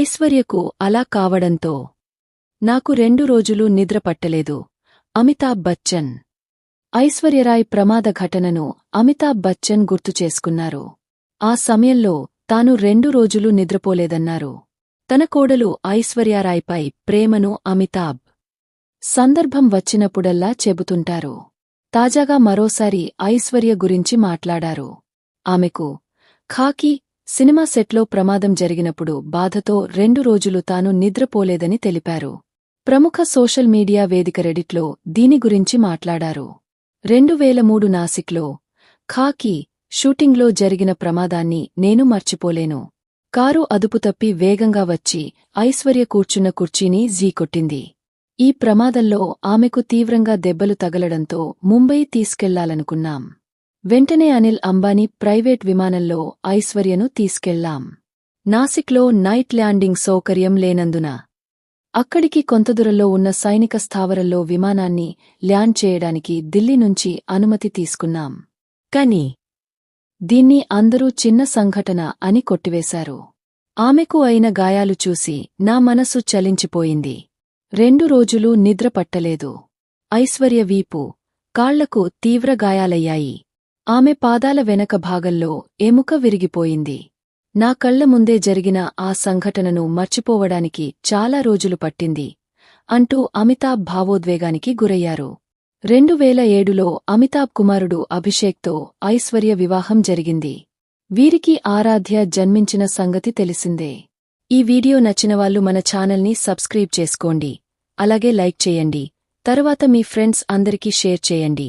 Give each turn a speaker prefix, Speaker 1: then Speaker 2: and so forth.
Speaker 1: ఐశ్వర్యకు అలా కావడంతో నాకు రెండు రోజులు నిద్ర పట్టలేదు. అమితాబ్ బచ్చన్. ఐశ్వర్యరాయ్ ప్రమాద ఘటనను అమితాబ్ బచ్చన్ గుర్తు చేసుకున్నారు. ఆ సమయంలో తాను రెండు రోజులు నిద్రపోలేదన్నారు. తన కోడలు ఐశ్వర్యారాయ్పై ప్రేమను అమితాబ్ సందర్భం వచ్చినప్పుడల్లా చెబుతుంటారు. తాజాగా మరోసారి ఐశ్వర్య గురించి మాట్లాడారు. ఆమెకు ఖాకీ సినిమా సెట్లో ప్రమాదం జరిగినప్పుడు బాధతో రెండు రోజులు తాను నిద్రపోలేదని తెలిపారు. ప్రముఖ సోషల్ మీడియా వేదిక రెడిట్లో దీని గురించి మాట్లాడారు. రెండు వేల మూడు నాసిక్లో ఖాకీ షూటింగ్లో జరిగిన ప్రమాదాన్ని నేను మర్చిపోలేను. కారు అదుపుతప్పి వేగంగా వచ్చి ఐశ్వర్య కూర్చున్న కుర్చీని జీకొట్టింది ఈ ప్రమాదంలో ఆమెకు తీవ్రంగా దెబ్బలు తగలడంతో ముంబై తీసుకెళ్ళాలనుకున్నాం. వెంటనే అనిల్ అంబానీ ప్రైవేట్ విమానంలో ఐశ్వర్యను తీసుకెళ్ళాం. నాసిక్లో నైట్ ల్యాండింగ్ సౌకర్యం లేనందున అక్కడికి కొంత దూరంలో ఉన్న సైనిక స్థావరంలో విమానాన్ని ల్యాండ్ చేయడానికి ఢిల్లీ నుంచి అనుమతి తీసుకున్నాం. కాని దీన్ని అందరూ చిన్న సంఘటన అని కొట్టివేశారు. ఆమెకు అయిన గాయాలు చూసి నా మనసు చలించిపోయింది. రెండు రోజులు నిద్ర పట్టలేదు. ఐశ్వర్య వీపు కాళ్ళకు తీవ్ర గాయాలయ్యాయి. ఆమె పాదాల వెనక భాగంలో ఎముక విరిగిపోయింది. నా కళ్ళ ముందే జరిగిన ఆ సంఘటనను మర్చిపోవడానికి చాలా రోజులు పట్టింది అంటూ అమితాబ్ భావోద్వేగానికి గురయ్యారు. రెండు వేల ఏడులో అమితాబ్ కుమారుడు అభిషేక్తో ఐశ్వర్య వివాహం జరిగింది. వీరికి ఆరాధ్య జన్మించిన సంగతి తెలిసిందే. ఈ వీడియో నచ్చినవాళ్ళు మన ఛానల్ని సబ్స్క్రైబ్ చేసుకోండి అలాగే లైక్ చేయండి తరువాత మీ ఫ్రెండ్స్ అందరికీ షేర్ చేయండి.